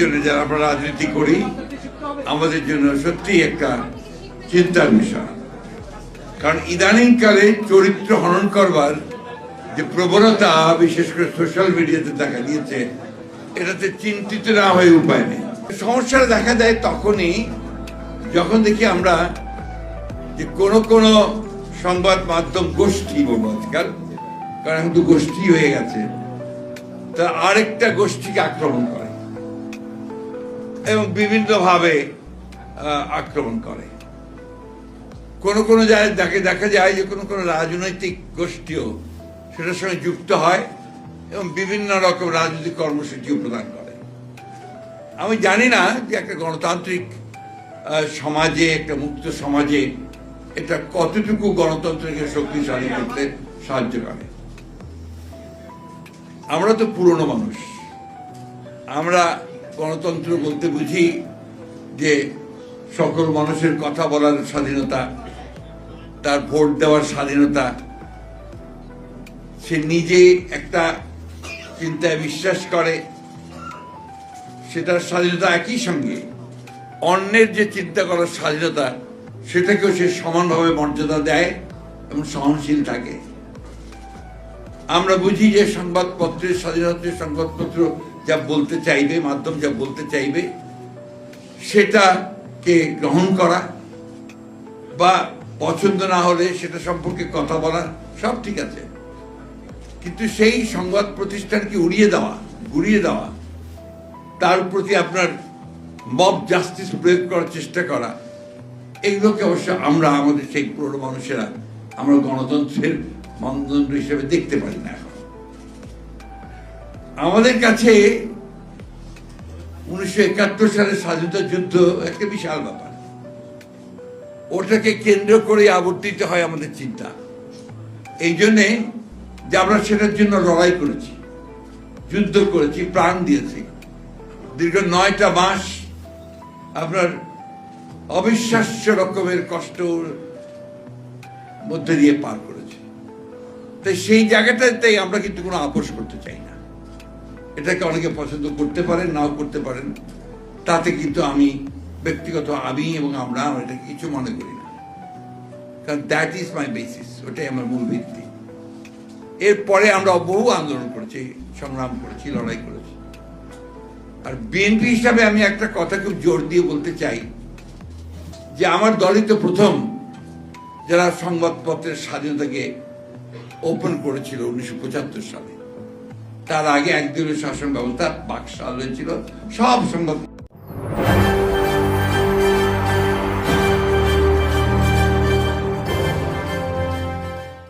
জন্য যারা আমরা রাজনীতি করি, আমাদের জন্য সত্যি একটা চিন্তার বিষয়। কারণ ইদানিংকালে চরিত্র হনন করবার যে প্রবণতা, বিশেষ করে সোশ্যাল মিডিয়াতে দেখা দিয়েছে এটাতে চিন্তিত না হয়ে উপায় নেই। সমস্যাটা দেখা দেয় তখনই যখন দেখি আমরা যে কোনো কোনো সংবাদ মাধ্যম গোষ্ঠী বলব আজকাল কারণ এখন তো গোষ্ঠী হয়ে গেছে, তা আরেকটা গোষ্ঠীকে আক্রমণ করে। এবং বিভিন্নভাবে আক্রমণ করে। কোন কোন জায়গায় দেখে দেখা যায় যে কোনো কোনো রাজনৈতিক গোষ্ঠীও সেটার সঙ্গে যুক্ত হয় এবং বিভিন্ন রকম রাজনৈতিক কর্মসূচিও প্রদান করে। আমি জানি না যে একটা গণতান্ত্রিক সমাজে, একটা মুক্ত সমাজে এটা কতটুকু গণতন্ত্রকে শক্তিশালী করতে সাহায্য করে। আমরা তো পুরনো মানুষ। আমরা গণতন্ত্র বলতে বুঝি যে সকল মানুষের কথা বলার স্বাধীনতা, তার ভোট দেওয়ার স্বাধীনতা। সে নিজে একটা চিন্তায় বিশ্বাস করে, সেটার স্বাধীনতা একই সঙ্গে। অন্যের যে চিন্তা করার স্বাধীনতা, সেটাকেও সে সমানভাবে মর্যাদা দেয় এবং সহনশীল থাকে। আমরা বুঝি যে সংবাদপত্রের স্বাধীনতা সংবাদপত্র যা বলতে চাইবে, মাধ্যম যা বলতে চাইবে, সেটাকে গ্রহণ করা বা পছন্দ না হলে সেটা সম্পর্কে কথা বলা, সব ঠিক আছে। কিন্তু সেই সংবাদ প্রতিষ্ঠানকে উড়িয়ে দেওয়া, ঘুরিয়ে দেওয়া, তার প্রতি আপনার মব জাস্টিস প্রয়োগ করার চেষ্টা করা, এইগুলোকে অবশ্য আমরা, আমাদের সেই পুরনো মানুষেরা, আমরা গণতন্ত্রের মানদণ্ড হিসেবে দেখতে পারি না এখন। আমাদের কাছে উনিশশো একাত্তর সালের স্বাধীনতা যুদ্ধ একটা বিশাল ব্যাপার। ওটাকে কেন্দ্র করে আবর্তিত হয় আমাদের চিন্তা। এই জন্যে যে আমরা সেটার জন্য লড়াই করেছি, যুদ্ধ করেছি, প্রাণ দিয়েছি। দীর্ঘ নয়টা মাস আপনার অবিশ্বাস্য রকমের কষ্ট মধ্যে দিয়ে পার করেছি। তাই সেই জায়গাটাতেই আমরা কিন্তু কোনো আপোষ করতে চাই না। এটাকে অনেকে পছন্দ করতে পারেন, নাও করতে পারেন। তাতে কিন্তু আমি ব্যক্তিগত আমি এবং আমরা এটা কিছু মনে করি না। কারণ দ্যাট ইজ মাই বেসিস ওটাই আমার মূল ভিত্তি। এরপরে আমরা বহু আন্দোলন করেছি, সংগ্রাম করেছি, লড়াই করেছি। আর বিএনপি হিসাবে আমি একটা কথা খুব জোর দিয়ে বলতে চাই, যে আমার দলই তো প্রথম যারা সংবাদপত্রের স্বাধীনতাকে ওপেন করেছিল উনিশশো পঁচাত্তর সালে। তার আগে একদিনের শাসন ব্যবস্থা বাকশাল হয়েছিল সব সংবাদ